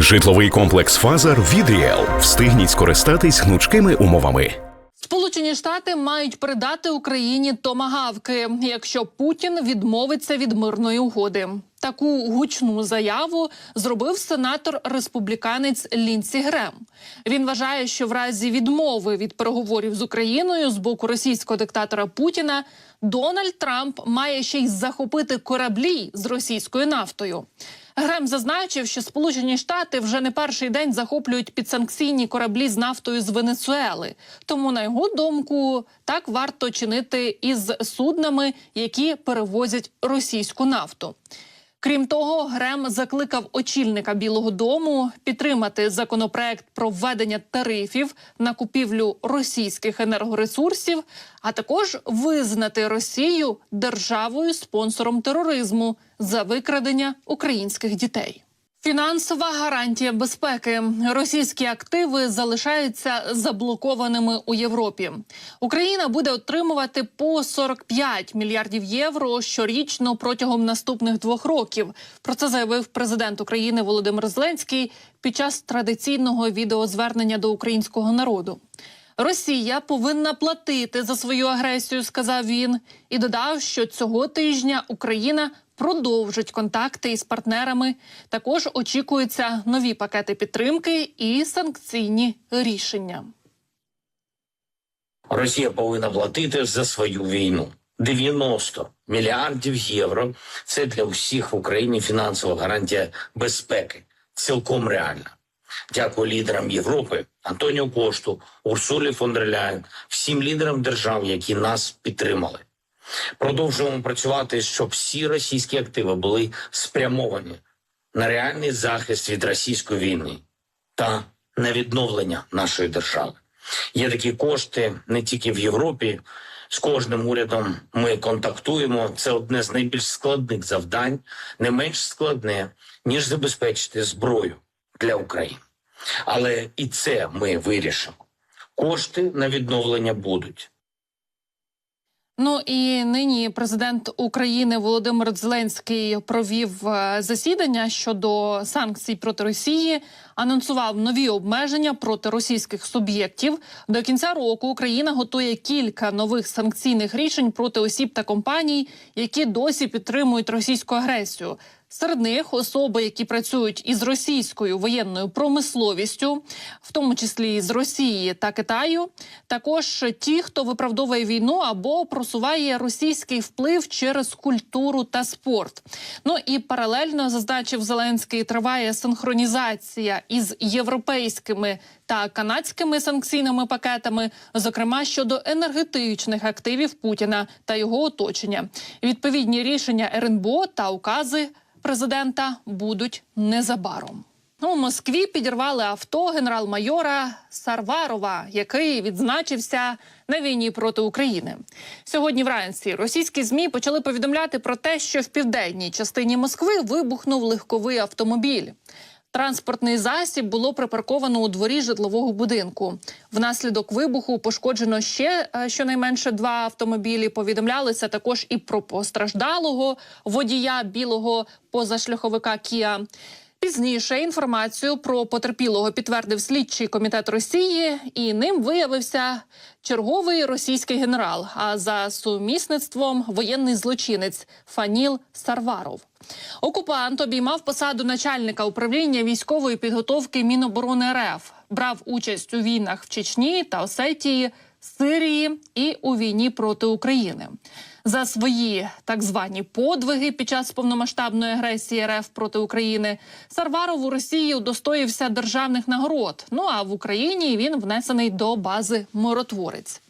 Житловий комплекс Фазар від Ріел. Встигніть скористатись гнучкими умовами. Сполучені Штати мають передати Україні томагавки, якщо Путін відмовиться від мирної угоди. Таку гучну заяву зробив сенатор республіканець Лінсі Грем. Він вважає, що в разі відмови від переговорів з Україною з боку російського диктатора Путіна Дональд Трамп має ще й захопити кораблі з російською нафтою. Грем зазначив, що Сполучені Штати вже не перший день захоплюють підсанкційні кораблі з нафтою з Венесуели. Тому, на його думку, так варто чинити із суднами, які перевозять російську нафту. Крім того, Грем закликав очільника Білого Дому підтримати законопроект про введення тарифів на купівлю російських енергоресурсів, а також визнати Росію державою спонсором тероризму за викрадення українських дітей. Фінансова гарантія безпеки. Російські активи залишаються заблокованими у Європі. Україна буде отримувати по 45 мільярдів євро щорічно протягом наступних двох років. Про це заявив президент України Володимир Зеленський під час традиційного відеозвернення до українського народу. Росія повинна платити за свою агресію, сказав він, і додав, що цього тижня Україна продовжить контакти із партнерами. Також очікуються нові пакети підтримки і санкційні рішення. Росія повинна платити за свою війну. 90 мільярдів євро. Це для усіх в Україні фінансова гарантія безпеки. Цілком реальна. Дякую лідерам Європи, Антоніо Кошту, Урсулі фон дер Ляєн, всім лідерам держав, які нас підтримали. Продовжуємо працювати, щоб всі російські активи були спрямовані на реальний захист від російської війни та на відновлення нашої держави. Є такі кошти не тільки в Європі. З кожним урядом ми контактуємо. Це одне з найбільш складних завдань, не менш складне, ніж забезпечити зброю для України. Але і це ми вирішимо. Кошти на відновлення будуть. Ну і нині президент України Володимир Зеленський провів е, засідання щодо санкцій проти Росії. Анонсував нові обмеження проти російських суб'єктів. До кінця року Україна готує кілька нових санкційних рішень проти осіб та компаній, які досі підтримують російську агресію. Серед них особи, які працюють із російською воєнною промисловістю, в тому числі з Росії та Китаю, також ті, хто виправдовує війну або просуває російський вплив через культуру та спорт. Ну і паралельно зазначив Зеленський, триває синхронізація із європейськими та канадськими санкційними пакетами, зокрема щодо енергетичних активів Путіна та його оточення. Відповідні рішення РНБО та укази президента будуть незабаром. У Москві підірвали авто генерал-майора Сарварова, який відзначився на війні проти України. Сьогодні вранці російські змі почали повідомляти про те, що в південній частині Москви вибухнув легковий автомобіль. Транспортний засіб було припарковано у дворі житлового будинку. Внаслідок вибуху пошкоджено ще е, щонайменше два автомобілі. Повідомлялися також і про постраждалого водія білого позашляховика Кія. Пізніше інформацію про потерпілого підтвердив слідчий комітет Росії, і ним виявився черговий російський генерал. А за сумісництвом воєнний злочинець Фаніл Сарваров. Окупант обіймав посаду начальника управління військової підготовки Міноборони РФ, брав участь у війнах в Чечні та Осетії, Сирії і у війні проти України. За свої так звані подвиги під час повномасштабної агресії РФ проти України Сарваров у Росії удостоївся державних нагород. Ну а в Україні він внесений до бази миротворець.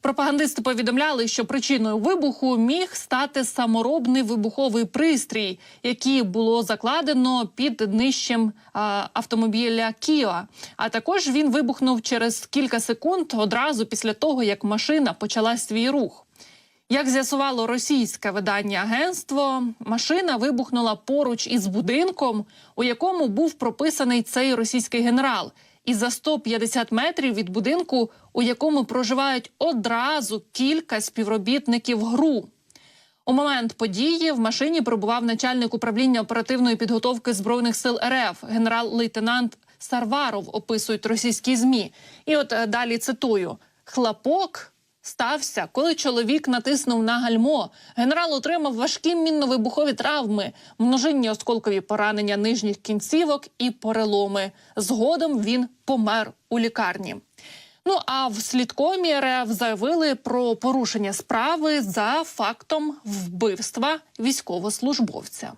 Пропагандисти повідомляли, що причиною вибуху міг стати саморобний вибуховий пристрій, який було закладено під днищем а, автомобіля Кіа. А також він вибухнув через кілька секунд одразу після того, як машина почала свій рух. Як з'ясувало російське видання агентство, машина вибухнула поруч із будинком, у якому був прописаний цей російський генерал, і за 150 метрів від будинку, у якому проживають одразу кілька співробітників ГРУ. У момент події в машині перебував начальник управління оперативної підготовки збройних сил РФ генерал-лейтенант Сарваров. Описують російські змі. І от е, далі цитую: хлопок стався, коли чоловік натиснув на гальмо. Генерал отримав важкі мінно-вибухові травми, множинні осколкові поранення нижніх кінцівок і переломи. Згодом він помер у лікарні. Ну а в слідкомі РФ заявили про порушення справи за фактом вбивства військовослужбовця.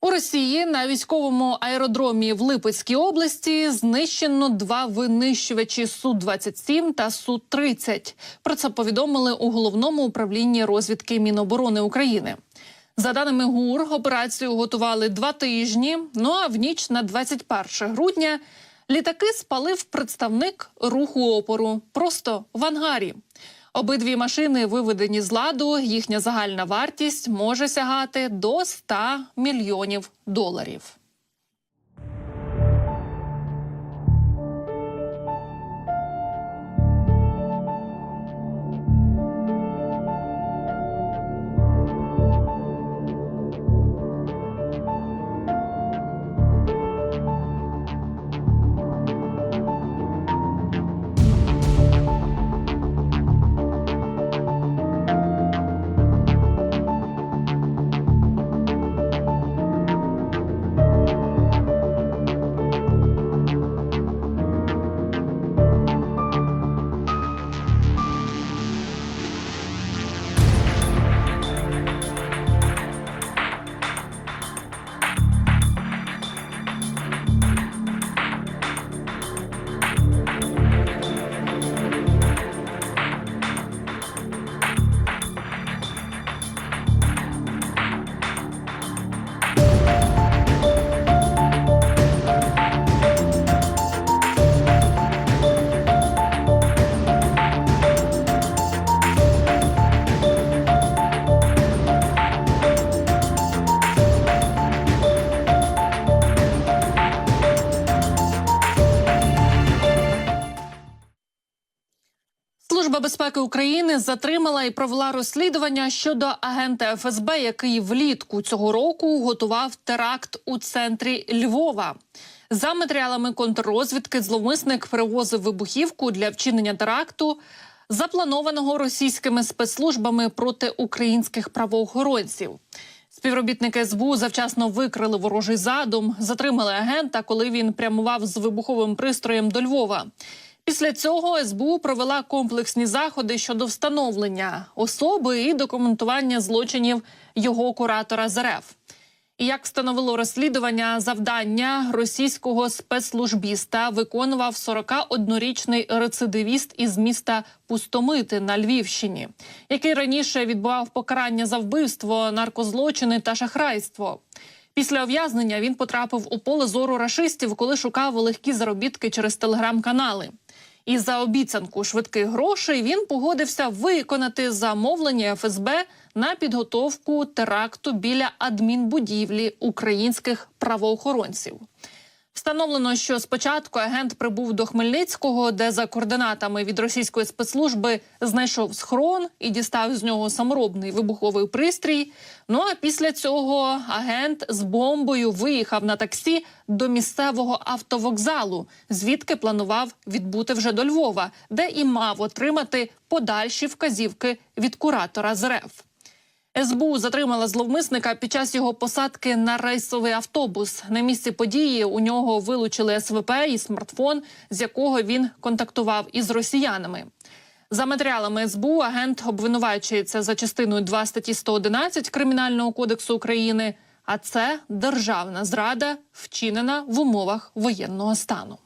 У Росії на військовому аеродромі в Липецькій області знищено два винищувачі су 27 та су 30 Про це повідомили у головному управлінні розвідки Міноборони України. За даними ГУР, операцію готували два тижні. Ну а в ніч на 21 грудня літаки спалив представник руху опору просто в ангарі. Обидві машини виведені з ладу. Їхня загальна вартість може сягати до 100 мільйонів доларів. Служба безпеки України затримала і провела розслідування щодо агента ФСБ, який влітку цього року готував теракт у центрі Львова. За матеріалами контррозвідки, зловмисник перевозив вибухівку для вчинення теракту, запланованого російськими спецслужбами проти українських правоохоронців. Співробітники СБУ завчасно викрили ворожий задум, затримали агента, коли він прямував з вибуховим пристроєм до Львова. Після цього СБУ провела комплексні заходи щодо встановлення особи і документування злочинів його куратора з РФ. І як встановило розслідування, завдання російського спецслужбіста виконував 41-річний рецидивіст із міста Пустомити на Львівщині, який раніше відбував покарання за вбивство, наркозлочини та шахрайство. Після ув'язнення він потрапив у поле зору рашистів, коли шукав легкі заробітки через телеграм-канали. І за обіцянку швидких грошей він погодився виконати замовлення ФСБ на підготовку теракту біля адмінбудівлі українських правоохоронців. Встановлено, що спочатку агент прибув до Хмельницького, де за координатами від російської спецслужби знайшов схрон і дістав з нього саморобний вибуховий пристрій. Ну а після цього агент з бомбою виїхав на таксі до місцевого автовокзалу, звідки планував відбути вже до Львова, де і мав отримати подальші вказівки від куратора з РФ. СБУ затримала зловмисника під час його посадки на рейсовий автобус. На місці події у нього вилучили СВП і смартфон, з якого він контактував із росіянами. За матеріалами СБУ агент обвинувачується за частиною 2 статті 111 Кримінального кодексу України. А це державна зрада, вчинена в умовах воєнного стану.